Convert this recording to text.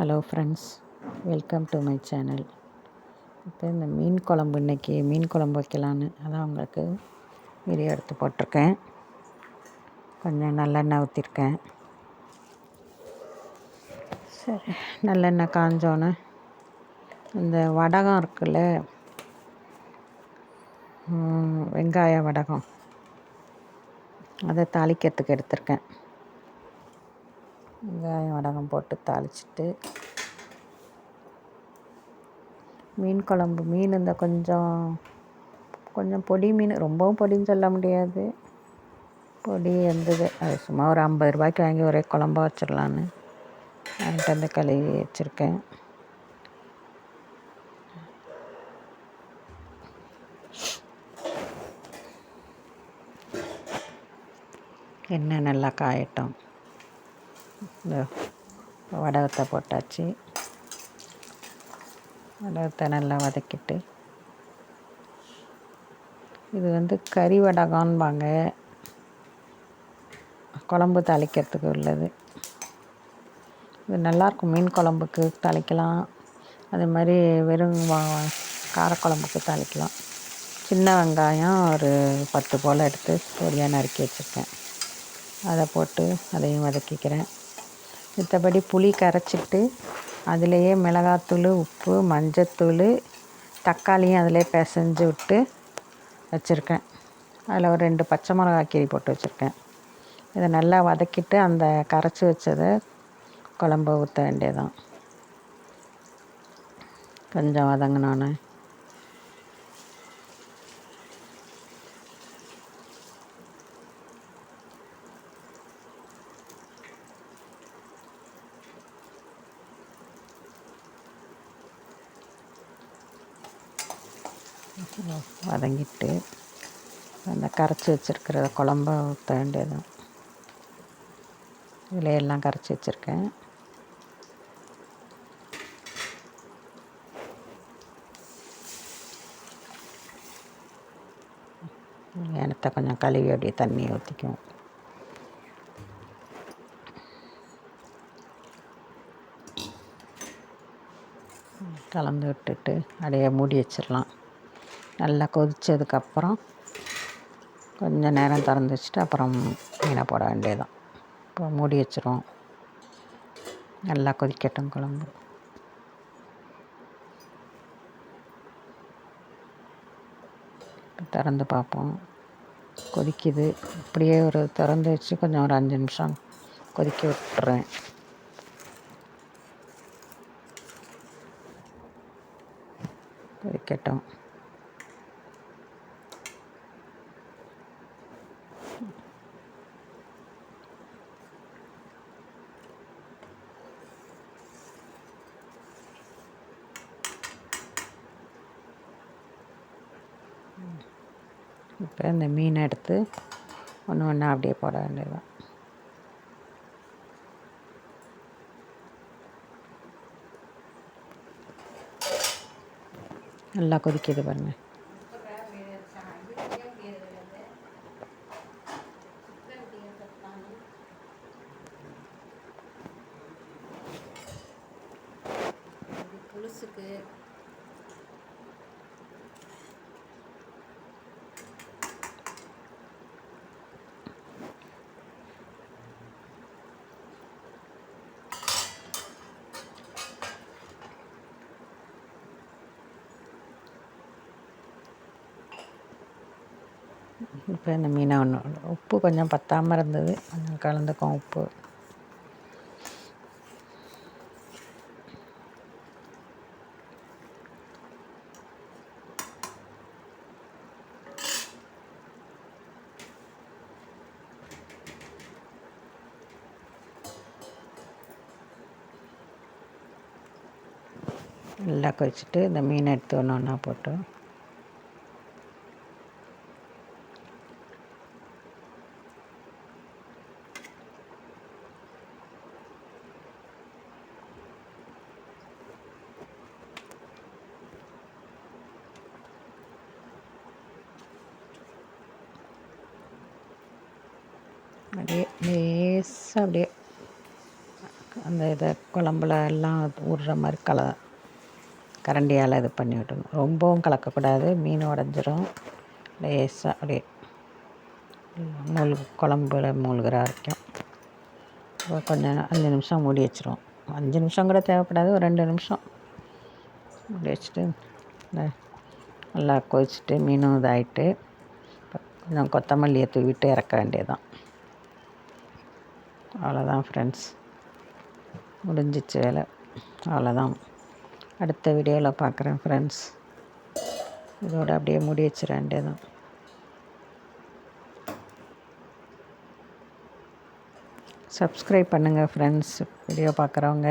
Hello friends welcome to my channel இப்போ இந்த மீன் குழம்பு இன்றைக்கி மீன் குழம்பு வைக்கலான்னு அதான் உங்களுக்கு வீடியோ எடுத்து போட்டிருக்கேன். கொஞ்சம் நல்லெண்ணெய் ஊற்றிருக்கேன் சரி நல்லெண்ணெய் காஞ்சோன்னே இந்த வடகம் இருக்குல்ல வெங்காய வடகம் அதை தாளிக்கிறதுக்கு எடுத்திருக்கேன். வெங்காயம் வடகம் போட்டு தாளிச்சிட்டு மீன் குழம்பு மீன் இந்த கொஞ்சம் கொஞ்சம் பொடி மீன் ரொம்பவும் பொடின்னு சொல்ல முடியாது. பொடி இருந்தது. அது சும்மா ஒரு ஐம்பது ரூபாய்க்கு வாங்கி ஒரே குழம்பா வச்சிடலான்னு வாங்கிட்டு வந்து கழுவி வச்சுருக்கேன். எண்ணெய் நல்லா காயட்டும். வடகத்தை போட்டாச்சு. வடகத்தை நல்லா வதக்கிட்டு. இது வந்து கறி வடகம்பாங்க குழம்பு தாளிக்கிறதுக்கு உள்ளது. இது நல்லாயிருக்கும் மீன் குழம்புக்கு தாளிக்கலாம். அது மாதிரி வெறும் காரக்குழம்புக்கு தாளிக்கலாம். சின்ன வெங்காயம் ஒரு பத்து போல் எடுத்து பொடியாக நறுக்கி வச்சுருக்கேன். அதை போட்டு அதையும் வதக்கிக்கிறேன். மற்றபடி புளி கரைச்சிட்டு அதிலேயே மிளகாத்தூள் உப்பு மஞ்சத்தூள் தக்காளியும் அதிலே பிசைஞ்சு விட்டு வச்சுருக்கேன். அதில் ஒரு ரெண்டு பச்சை மிளகா கீரி போட்டு வச்சுருக்கேன். இதை நல்லா வதக்கிட்டு அந்த கரைச்சி வச்சதை குழம்பு ஊற்ற வேண்டியதான் கொஞ்சம் வதங்கினோன்னே. வதங்கிட்டு அந்த கரைச்சி வச்சுருக்கிற குழம்ப ஊற்ற வேண்டியதுதான். இதில் எல்லாம் கரைச்சி வச்சுருக்கேன். எனத்தை கொஞ்சம் கழுவி அப்படியே தண்ணி ஊற்றிக்கும் கலந்து விட்டுட்டு அப்படியே மூடி வச்சிடலாம். நல்லா கொதித்ததுக்கப்புறம் கொஞ்சம் நேரம் திறந்து வச்சுட்டு அப்புறம் மீனை போட வேண்டியதுதான். இப்போ மூடி வச்சிருவோம். நல்லா கொதிக்கட்டும் குழம்பு. திறந்து பார்ப்போம். கொதிக்குது. இப்படியே ஒரு திறந்து வச்சு கொஞ்சம் ஒரு அஞ்சு நிமிஷம் கொதிக்க விட்டுறேன். கொதிக்கட்டும். இப்போ இந்த மீனை எடுத்து ஒன்று ஒன்றா அப்படியே போட வேண்டியதுதான். நல்லா கொதிக்கிது பாருங்க. புழுசுக்கு இப்போ இந்த மீனை ஒன்று உப்பு கொஞ்சம் பத்தாமல் இருந்தது. கொஞ்சம் கலந்துக்கும் உப்பு. நல்லா கொதிச்சுட்டு இந்த மீனை எடுத்து ஒன்று ஒன்றா போட்டு அப்படியே லேசாக அப்படியே அந்த இதை குழம்புல எல்லாம் ஊறுற மாதிரி கல கரண்டியால் இது பண்ணி விடணும் ரொம்பவும் கலக்கக்கூடாது. மீன் உடஞ்சிரும். லேசாக அப்படியே மூழ்கு குழம்புல மூழ்கிற வரைக்கும். கொஞ்சம் அஞ்சு நிமிஷம் மூடி வச்சிருவோம். அஞ்சு நிமிஷம் கூட தேவைப்படாது. ஒரு ரெண்டு நிமிஷம் மூடி வச்சுட்டு இந்த நல்லா கொதிச்சுட்டு மீனும் இதாகிட்டு கொஞ்சம் கொத்தமல்லியை தூவிட்டு இறக்க வேண்டியதுதான். அவ்வளோதான் ஃப்ரெண்ட்ஸ் முடிஞ்சிச்சு வேலை. அவ்வளோதான். அடுத்த வீடியோவில் பார்க்குறேன் ஃப்ரெண்ட்ஸ் இதோட அப்படியே முடி வச்சிட தான் சப்ஸ்கிரைப் பண்ணுங்கள் ஃப்ரெண்ட்ஸ் வீடியோ பார்க்குறவங்க.